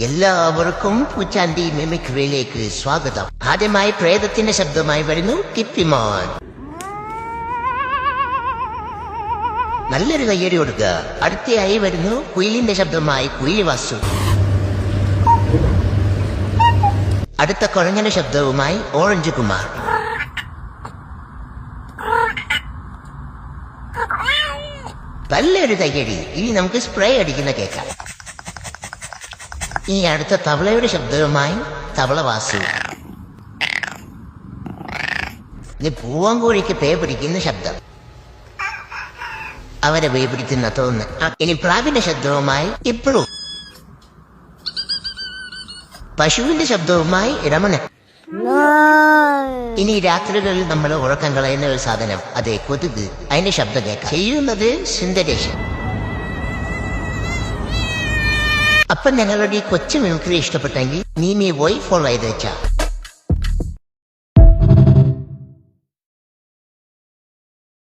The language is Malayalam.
എല്ലാവർക്കും പൂച്ചാണ്ടി മിമിക്രിയിലേക്ക് സ്വാഗതം. ആദ്യമായി പ്രേതത്തിന്റെ ശബ്ദമായി വരുന്നു ടിപ്പിമോൻ നല്ലൊരു കയ്യടി കൊടുക്കുക അടുത്തയായി വരുന്നു കുയിലിന്റെ ശബ്ദമായി കുയിലി വാസു അടുത്ത കുഴഞ്ഞന ശബ്ദവുമായി ഓറഞ്ച് കുമാർ. നല്ലൊരു കയ്യടി. ഇനി നമുക്ക് സ്പ്രേ അടിക്കുന്ന കേൾക്കാം. ഈ അടുത്ത തവളയുടെ ശബ്ദവുമായി തവള വാസു ഇനി പൂവങ്കോഴിക്ക് പേ പിടിക്കുന്ന ശബ്ദം. അവരെ പേ പിടിക്കുന്ന തോന്ന്. ഇനി പ്രാവിന്റെ ശബ്ദവുമായി ഇപ്പോഴും പശുവിന്റെ ശബ്ദവുമായി രമണൻ. ഇനി രാത്രികളിൽ നമ്മൾ ഉറക്കം കളയുന്ന ഒരു സാധനം. അതെ കൊതുക്. അതിന്റെ ശബ്ദം കേൾക്കാം. ചെയ്യുന്നത് സുന്ദരേശൻ അപ്പം ഞങ്ങളുടെ ഈ കൊച്ചു മിമിക്രി ഇഷ്ടപ്പെട്ടെങ്കിൽ നീ നീ പോയി ഫോളോ ചെയ്ത് വെച്ചാ